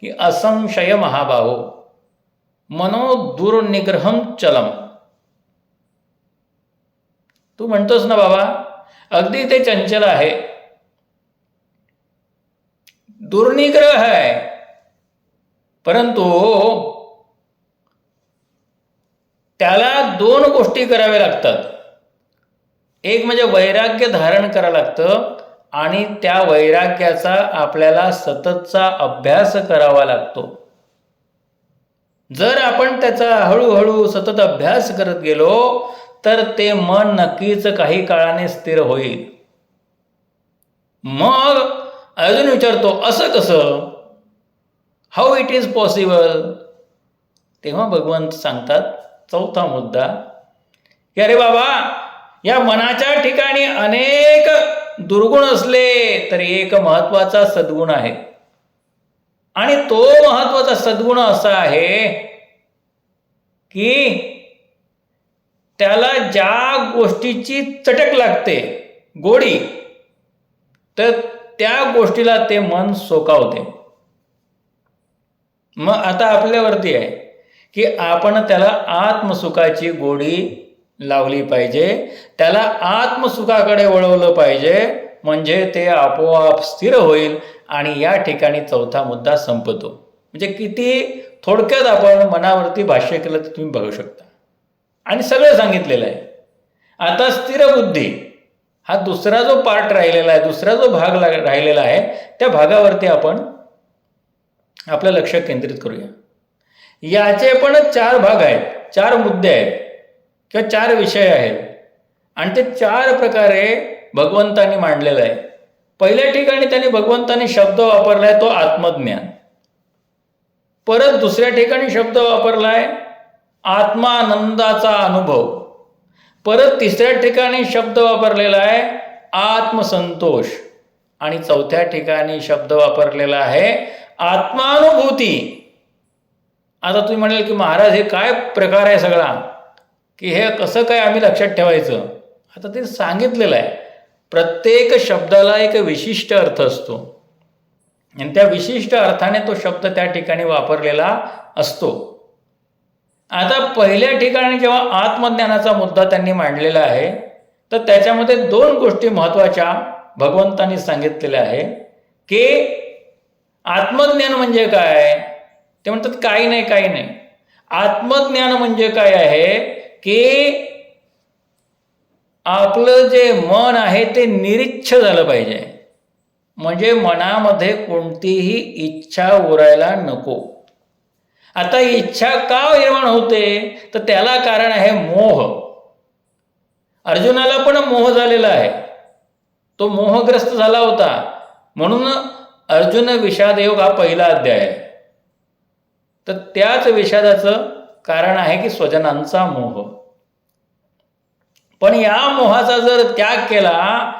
की असंशय महाबाहो मनो दुर्निग्रहम चलम. तू म्हणतोस ना बाबा अगदी ते चंचल आहे. दुर्निग्रह आहे. परंतु त्याला दोन गोष्टी कराव्या लागतात. एक म्हणजे वैराग्य धारण करावं लागतं आणि त्या वैराग्याचा आपल्याला सततचा अभ्यास करावा लागतो. जर आपण त्याचा हळूहळू सतत अभ्यास करत गेलो तर ते मन नक्कीच काही काळाने स्थिर होईल. मग अजून विचारतो असं कसं? हाऊ इट इज पॉसिबल तेव्हा भगवंत सांगतात चौथा मुद्दा की अरे बाबा या मनाच्या ठिकाणी अनेक दुर्गुण असले तरी एक महत्त्वाचा सद्गुण आहे. आणि तो महत्त्वाचा सद्गुण असा आहे की त्याला ज्या गोष्टीची चटक लागते गोडी तर त्या गोष्टीला ते मन सोकावते. मग आता आपल्यावरती आहे की आपण त्याला आत्मसुखाची गोडी लावली पाहिजे. त्याला आत्मसुखाकडे वळवलं पाहिजे. म्हणजे ते आपोआप स्थिर होईल आणि या ठिकाणी चौथा मुद्दा संपतो. म्हणजे किती थोडक्यात आपण मनावरती भाष्य केलं तर तुम्ही बघू शकता. आणि सगळं सांगितलेलं आहे. आता स्थिर बुद्धी हा दुसरा जो पार्ट राहिलेला आहे दुसरा जो भाग राहिलेला आहे त्या भागावरती आपण आपलं लक्ष केंद्रित करूया. याचे पण चार भाग आहेत चार मुद्दे आहेत. किंवा चार विषय आहेत. आणि ते चार प्रकारे भगवंतांनी मांडलेलं आहे. पहिल्या ठिकाणी त्यांनी भगवंतांनी शब्द वापरलाय तो आत्मज्ञान. परत दुसऱ्या ठिकाणी शब्द वापरलाय आत्मानंदाचा अनुभव. परत तिसऱ्या ठिकाणी शब्द वापरलेला आहे आत्मसंतोष. आणि चौथ्या ठिकाणी शब्द वापरलेला आहे आत्मानुभूती. आता तुम्ही म्हणाल की महाराज हे काय प्रकार आहे सगळा? की हे कसं काय आम्ही लक्षात ठेवायचं? आता ते सांगितलेलं आहे. प्रत्येक शब्दाला एक विशिष्ट अर्थ असतो. आणि त्या विशिष्ट अर्थाने तो शब्द त्या ठिकाणी वापरलेला असतो. आता पहिल्या ठिकाणी जेव्हा आत्मज्ञानाचा मुद्दा त्यांनी मांडलेला आहे तर त्याच्यामध्ये दोन गोष्टी महत्त्वाच्या भगवंतांनी सांगितलेल्या आहे की आत्मज्ञान म्हणजे काय? ते म्हणतात काही नाही काही नाही. आत्मज्ञान म्हणजे काय आहे? की आपलं जे मन आहे ते निरीच्छ झालं पाहिजे. म्हणजे मनामध्ये कोणतीही इच्छा उरायला नको. आता इच्छा का निर्माण होते? तर त्याला कारण आहे मोह. अर्जुनाला पण मोह झालेला आहे. तो मोहग्रस्त झाला होता. म्हणून अर्जुन विषाद योग हा पहिला अध्याय आहे. तर त्याच विषादाचं कारण आहे की स्वजनांचा मोह. पण या मोहाचा जर त्याग केला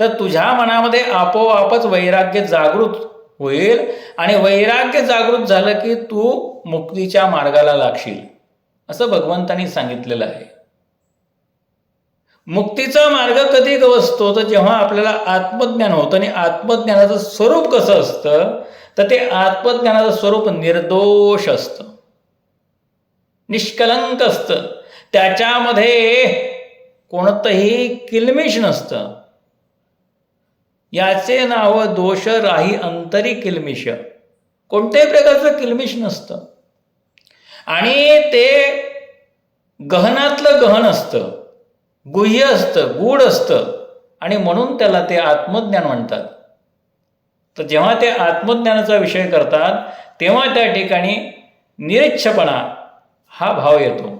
तर तुझ्या मनामध्ये आपोआपच वैराग्य जागृत होईल. आणि वैराग्य जागृत झालं की तू मुक्तीच्या मार्गाला लागशील. असं भगवंतांनी सांगितलेलं आहे. मुक्तीचा मार्ग कधी गवसतो? तर जेव्हा आपल्याला आत्मज्ञान होतं आणि आत्मज्ञानाचं स्वरूप कसं असतं? तर ते आत्मज्ञानाचं स्वरूप निर्दोष असतं. निष्कलंक असतं. त्याच्यामध्ये कोणतंही किलमिश नसतं. याचे नाव दोष राही अंतरी किलमिश. कोणत्याही प्रकारचं किलमिश नसतं. आणि ते गहनातलं गहन असतं. गुह्य असतं गूढ असतं. आणि म्हणून त्याला ते आत्मज्ञान म्हणतात. तर जेव्हा ते आत्मज्ञानाचा विषय करतात तेव्हा त्या ठिकाणी निरीच्छपणा हा भाव येतो.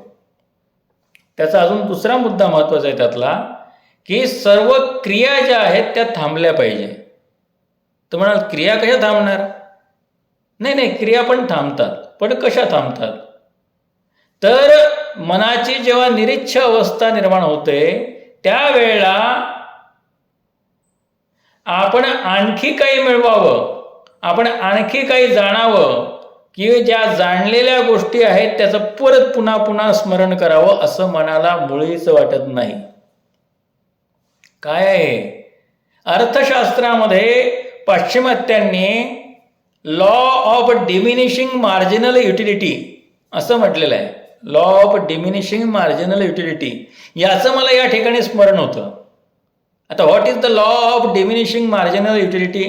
त्याचा अजून दुसरा मुद्दा महत्त्वाचा आहे त्यातला की सर्व क्रिया ज्या आहेत त्या थांबल्या पाहिजे. तर म्हणाल क्रिया कशा थांबणार? नाही नाही क्रिया पण थांबतात पण कशा थांबतात? तर मनाची जेव्हा निरीच्छ अवस्था निर्माण होते त्यावेळेला आपण आणखी काही मिळवावं आपण आणखी काही जाणावं की ज्या जाणलेल्या गोष्टी आहेत त्याचं परत पुन्हा पुन्हा स्मरण करावं असं मनाला मुळीच वाटत नाही. काय आहे? अर्थशास्त्रामध्ये पाश्चिमात्यांनी law of diminishing marginal utility असं म्हटलेलं आहे. Law of diminishing marginal utility याचं मला या ठिकाणी स्मरण होतं. आता what is the law of diminishing marginal utility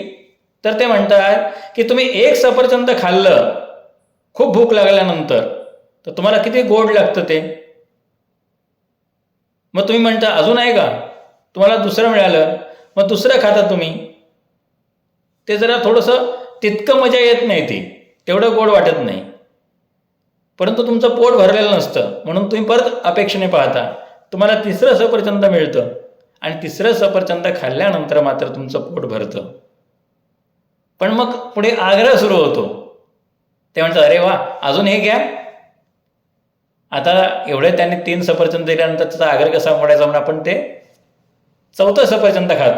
तर ते म्हणतात की तुम्ही एक सफरचंद खाल्लं खूप भूक लागल्यानंतर. तर तुम्हाला किती गोड लागतं ते? मग तुम्ही म्हणता अजून आहे का? तुम्हाला दुसरं मिळालं. मग दुसरं खाता तुम्ही. ते जरा थोडंसं तितकं मजा येत नाही ती. तेवढं गोड वाटत नाही. परंतु तुमचं पोट भरलेलं नसतं. म्हणून तुम्ही परत अपेक्षेने पाहता. तुम्हाला तिसरं सफरचंद मिळतं. आणि तिसरं सफरचंद खाल्ल्यानंतर मात्र तुमचं पोट भरतं. पण मग पुढे आग्रह सुरू होतो. ते म्हणतात अरे वा अजून हे घ्या. आता एवढे त्यांनी तीन सफरचंद दिल्यानंतर त्याचा आग्रह कसा मोडायचा म्हणून आपण ते चौथं सफरचंद खात.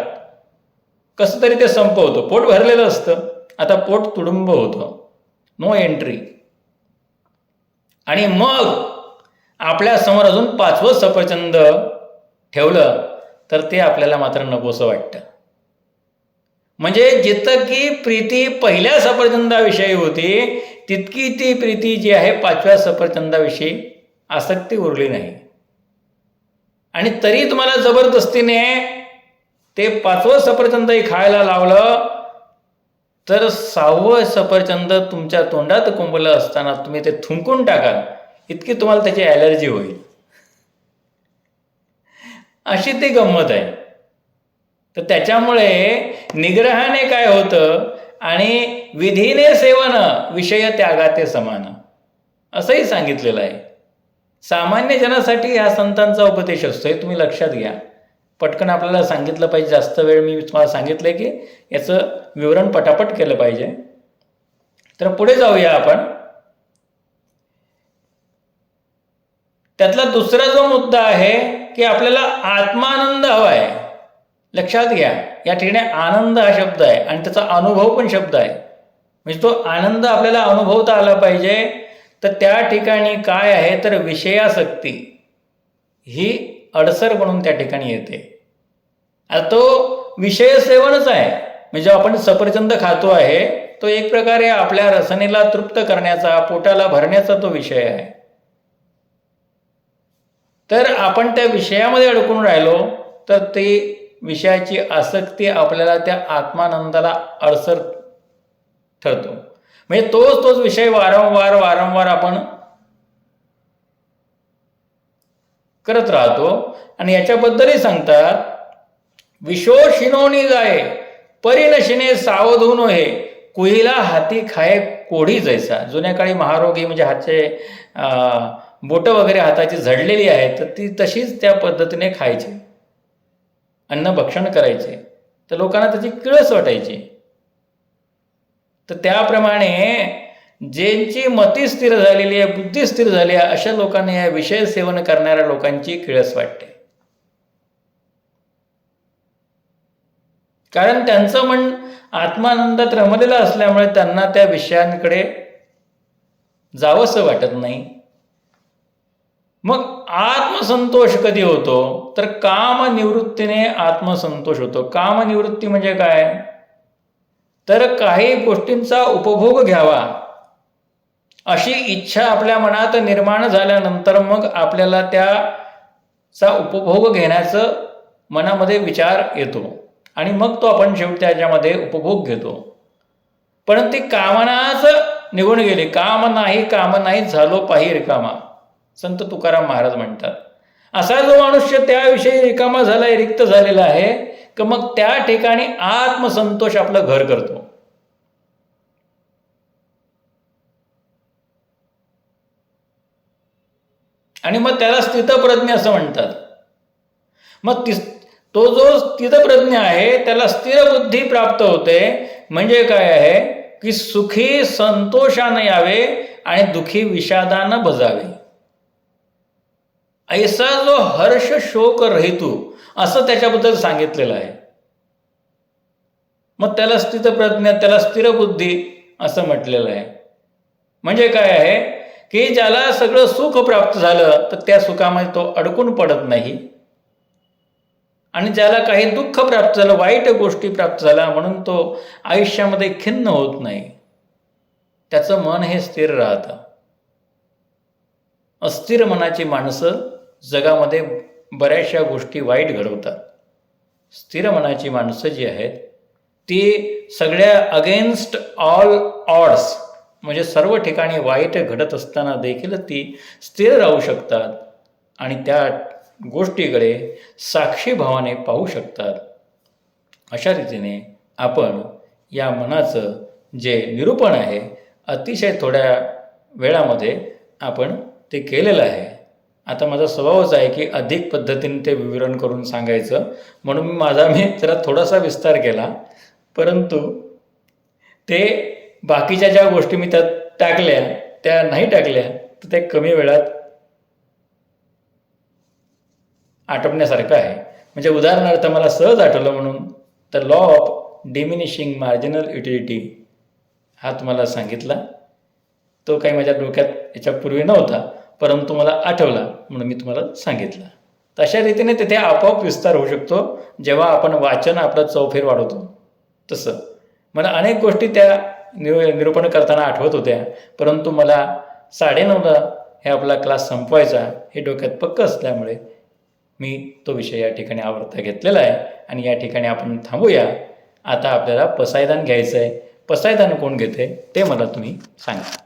कसं तरी ते संपवतो पोट भरलेलं असतं. आता पोट तुडुंब होतं. नो एंट्री आणि मग आपल्यासमोर अजून पाचवं सफरचंद ठेवलं तर ते आपल्याला मात्र नकोसं वाटतं. म्हणजे जिथं की प्रीती पहिल्या सफरचंदाविषयी होती तितकी ती प्रीती जी आहे पाचव्या सफरचंदाविषयी आसक्ती उरली नाही. आणि तरी तुम्हाला जबरदस्तीने ते पाचवं सफरचंदही खायला लावलं तर सहावं सफरचंद तुमच्या तोंडात कोंबलं असताना तुम्ही ते थुंकून टाकाल इतकी तुम्हाला त्याची ॲलर्जी होईल. अशी ती गंमत आहे. तर त्याच्यामुळे निग्रहाने काय होतं आणि विधीने सेवन विषय त्यागाते समान. असंही सांगितलेलं आहे. सामान्य जनासाठी ह्या संतांचा उपदेश असतो हे तुम्ही लक्षात घ्या. पटकन आपल्याला सांगितलं पाहिजे जास्त वेळ मी तुम्हाला सांगितलं की याचं विवरण पटापट केलं पाहिजे. तर पुढे जाऊया आपण. त्यातला दुसरा जो मुद्दा आहे की आपल्याला आत्मानंद हवा आहे. लक्षात घ्या या ठिकाणी आनंद हा शब्द आहे आणि त्याचा अनुभव पण शब्द आहे. म्हणजे तो आनंद आपल्याला अनुभवता आला पाहिजे. तर त्या ठिकाणी काय आहे? तर विषयासक्ती. ही अडसर म्हणून त्या ठिकाणी येते. आता तो विषय सेवनच आहे. म्हणजे आपण सफरचंद खातो आहे तो एक प्रकारे आपल्या रसनेला तृप्त करण्याचा पोटाला भरण्याचा तो विषय आहे. तर आपण त्या विषयामध्ये अडकून राहिलो तर ते विषयाची आसक्ती आपल्याला त्या आत्मानंदाला अडसर ठरतो. म्हणजे तोच तोच विषय वारंवार वारंवार आपण करत राहतो. आणि याच्याबद्दलही सांगतात विशोषिनोनी जाय परिनशिने सावधून हे कुहिला हाती खाये कोढी जैसा. जुन्या काळी महारोगी म्हणजे हातचे बोटं वगैरे हाताची झडलेली आहेत तर ती तशीच त्या पद्धतीने खायची. अन्न भक्षण करायचे तर लोकांना त्याची किळस वाटायची. तर त्याप्रमाणे ज्यांची मती स्थिर झालेली आहे बुद्धी स्थिर झाली आहे अशा लोकांना या विषय सेवन करणाऱ्या लोकांची किळस वाटते. कारण त्यांचं मन आत्मानंदात रमलेलं असल्यामुळे त्यांना त्या विषयांकडे जावंसं वाटत नाही. मग आत्मसंतोष कधी होतो? तर कामनिवृत्तीने आत्मसंतोष होतो. कामनिवृत्ती म्हणजे काय? तर काही गोष्टींचा उपभोग घ्यावा. अशी इच्छा आपल्या मनात निर्माण झाल्यानंतर मग आपल्याला त्याचा उपभोग घेण्याचं मनामध्ये विचार येतो. आणि मग तो आपण शेवटी त्याच्यामध्ये उपभोग घेतो. पण ती कामनाच निघून गेली. काम नाही काम नाही झालो पाहिजे रिकामा. संत तुकाराम महाराज म्हणतात. असा जो मनुष्य त्याविषयी रिकामा झालाय रिक्त झालेला आहे की मग त्या ठिकाणी आत्मसंतोष आपलं घर करतो. आणि मग त्याला स्थितप्रज्ञ असं म्हणतात. मग ति तो जो स्थितप्रज्ञ आहे त्याला स्थिर बुद्धी प्राप्त होते. म्हणजे काय आहे? की सुखी संतोषानं यावे आणि दुखी विषादानं बजावे. ऐसा जो हर्ष शोक रहितू असं त्याच्याबद्दल सांगितलेलं आहे. मग त्याला स्थितप्रज्ञ त्याला स्थिर बुद्धी असं म्हटलेलं आहे. म्हणजे काय आहे? की ज्याला सगळं सुख प्राप्त झालं तर त्या सुखामध्ये तो अडकून पडत नाही. आणि ज्याला काही दुःख प्राप्त झालं वाईट गोष्टी प्राप्त झाल्या म्हणून तो आयुष्यामध्ये खिन्न होत नाही. त्याचं मन हे स्थिर राहतं. अस्थिर मनाची माणसं जगामध्ये बऱ्याचशा गोष्टी वाईट घडवतात. स्थिर मनाची माणसं जी आहेत ती सगळ्या अगेन्स्ट ऑल ऑड्स म्हणजे सर्व ठिकाणी वाईट घडत असताना देखील ती स्थिर राहू शकतात आणि त्या गोष्टीकडे साक्षीभावाने पाहू शकतात. अशा रीतीने आपण या मनाचं जे निरूपण आहे अतिशय थोड्या वेळामध्ये आपण ते केलेलं आहे. आता माझा स्वभावच आहे की अधिक पद्धतीने ते विवरण करून सांगायचं. म्हणून मी माझा मी जरा थोडासा विस्तार केला. परंतु ते बाकीच्या ज्या गोष्टी मी त्यात टाकल्या त्या नाही टाकल्या तर ते कमी वेळात आटपण्यासारखं आहे. म्हणजे उदाहरणार्थ मला सहज आठवलं म्हणून तर law of diminishing marginal utility हा तुम्हाला सांगितला. तो काही माझ्या डोक्यात याच्यापूर्वी नव्हता. परंतु मला आठवला म्हणून मी तुम्हाला सांगितलं. तशा रीतीने तिथे आपोआप विस्तार होऊ शकतो. जेव्हा आपण वाचन आपलं चौफेर वाढवतो. तसं. मला अनेक गोष्टी त्या निरू निरूपण करताना आठवत होत्या. परंतु मला साडेनऊला हे आपला क्लास संपवायचा हे डोक्यात पक्क असल्यामुळे मी तो विषय या ठिकाणी आवडता घेतलेला आहे आणि या ठिकाणी आपण थांबूया. आता आपल्याला पसायदान घ्यायचं आहे पसायदान कोण घेते ते मला तुम्ही सांगा.